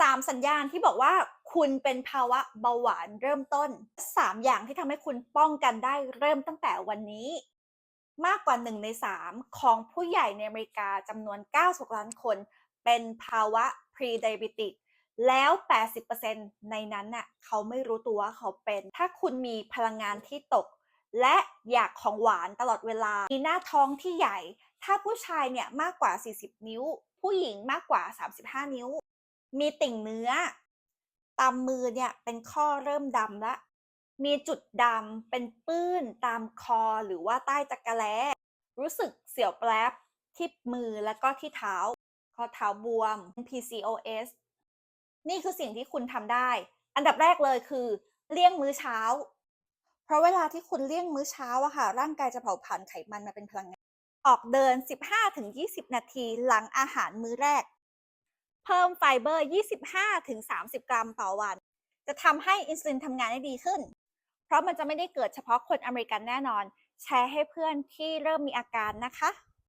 3 สัญญาณที่บอกว่าคุณเป็นภาวะเบาหวานเริ่มต้น 3 อย่างที่ทำให้คุณป้องกันได้เริ่มตั้งแต่วันนี้ มากกว่า 1 ใน 3 ของผู้ใหญ่ในอเมริกาจำนวน 96 ล้านคน เป็นภาวะ pre-diabetic แล้ว 80%ในนั้นน่ะเขาไม่รู้ตัวว่าเขาเป็น ถ้าคุณมีพลังงานที่ตก และอยากของหวานตลอดเวลา มีหน้าท้องที่ใหญ่ ถ้าผู้ชายเนี่ยมากกว่า 40 นิ้ว ผู้หญิงมากกว่า 35 นิ้ว มีติ่งเนื้อ ตามมือเนี่ยเป็นข้อเริ่มดำละ มีจุดดำเป็นปื้นตามคอหรือว่าใต้จักระแล้รู้สึกเสียวแปลบที่มือแล้วก็ที่เท้า ข้อเท้าบวม PCOS นี่คือสิ่งที่คุณทำได้ อันดับแรกเลยคือ เลี่ยงมื้อเช้า เพราะเวลาที่คุณเลี่ยงมื้อเช้าอะค่ะ ร่างกายจะเผาผลาญไขมันมาเป็นพลังงาน ออกเดิน 15-20 นาทีหลังอาหารมื้อแรก เพิ่มไฟเบอร์ 25-30 กรัมต่อวัน จะทำให้อินซูลินทำงานได้ดีขึ้น เพราะมันจะไม่ได้เกิดเฉพาะคนอเมริกันแน่นอน แชร์ให้เพื่อนที่เริ่มมีอาการนะคะ